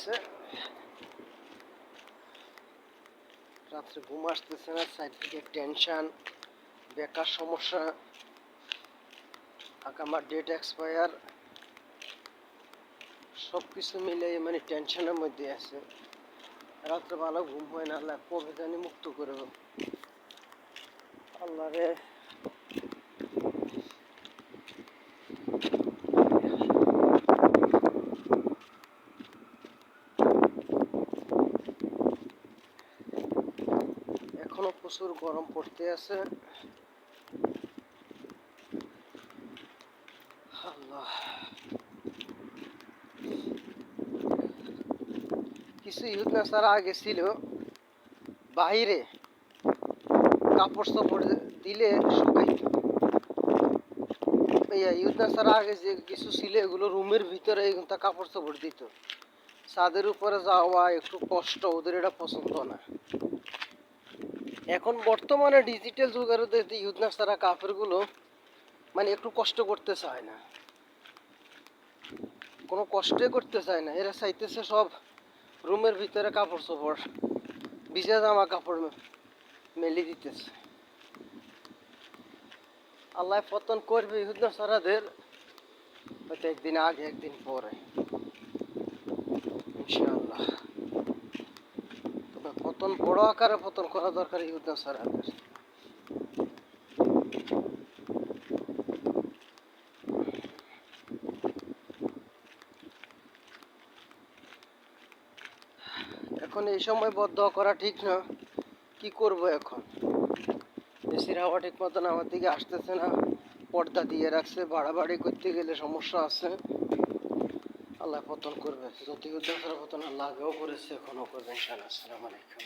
হয়ে রাত্রে ঘুম আসতেছে না সাইড থেকে টেনশন বেকার সমস্যা আমার ডেট এক্সপায়ার সব কিছু মিলে মানে টেনশনের মধ্যে আছে। রাত্রে ভালো ঘুম হয় না কবে জানি মুক্ত করব আল্লাহ রে এখনও প্রচুর গরম পড়তে আছে। কিছু ইহুদ নাসারা আগে ছিল, বাইরে কাপড় সাপড় দিলে আগে যে কিছু ছিল, এগুলো রুমের ভিতরে এগুলো কাপড় সাপড় দিত। ছাদের উপরে যাওয়া একটু কষ্ট, ওদের এটা পছন্দ না। এখন বর্তমানে ডিজিটাল যুগের ইহুদ নাসারা কাপড়গুলো মানে একটু কষ্ট করতে চায় না। কোনো কষ্টই করতে চায় না। এরা চাইতেছে সব রুমের ভিতরে কাপড় চোপড়, ভিজা জামা কাপড় মেলে দিতেছে। আল্লাহ পতন করবে ইহুদ্দ সারাদের হয়তো একদিন আগে, একদিন পরে। ইনশাআল্লাহ। তবে পতন বড় আকারে পতন করা দরকার ইহুদ্দ সারাদের এখন এই সময় বদ্ধ করা ঠিক না, কি করব এখন? এসির হাওয়া ঠিক মতন আমার দিকে আসতেছে না, পর্দা দিয়ে রাখছে, বাড়াবাড়ি করতে গেলে সমস্যা আছে। আল্লাহ পতন করবে। যদি উদ্যোগ পতন আল্লাহ আগেও করেছে এখনও করবে ইনশাআল্লাহ। আসসালামু আলাইকুম।